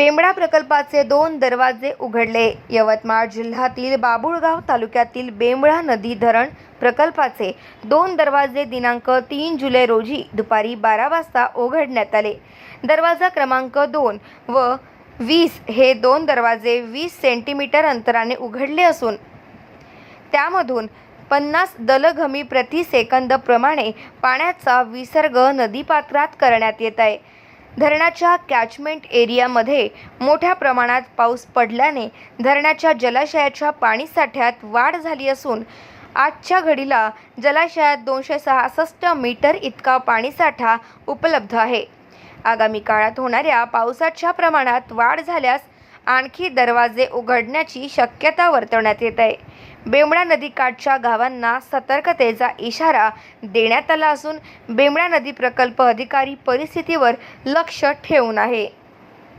बेंबडा प्रकल्पाचे दोन दरवाजे उघडले. यवतमाळ जिल्ह्यातील बाबुळगाव तालुक्यातील बेंबळा नदी धरण प्रकल्पाचे दोन दरवाजे दिनांक तीन जुलै रोजी दुपारी बारा वाजता उघडण्यात आले. दरवाजा क्रमांक दोन व वीस हे दोन दरवाजे वीस सेंटीमीटर अंतराने उघडले असून त्यामधून पन्नास दलघमी प्रति सेकंद प्रमाणे पाण्याचा विसर्ग नदीपात्रात करण्यात येत आहे. धरणाच्या कॅचमेंट एरियामध्ये मोठ्या प्रमाणात पाऊस पडल्याने धरणाच्या जलाशयाच्या पाणीसाठ्यात वाढ झाली असून आजच्या घडीला जलाशयात दोनशे सहासष्ट मीटर इतका पाणीसाठा उपलब्ध आहे. आगामी काळात होणाऱ्या पावसाच्या प्रमाणात वाढ झाल्यास आणखी दरवाजे उघडण्याची शक्यता वर्तवण्यात येत आहे. बेमडा नदीकाठच्या गावांना सतर्कतेचा इशारा देण्यात आला असून बेमडा नदी प्रकल्प अधिकारी परिस्थितीवर लक्ष ठेवून आहे.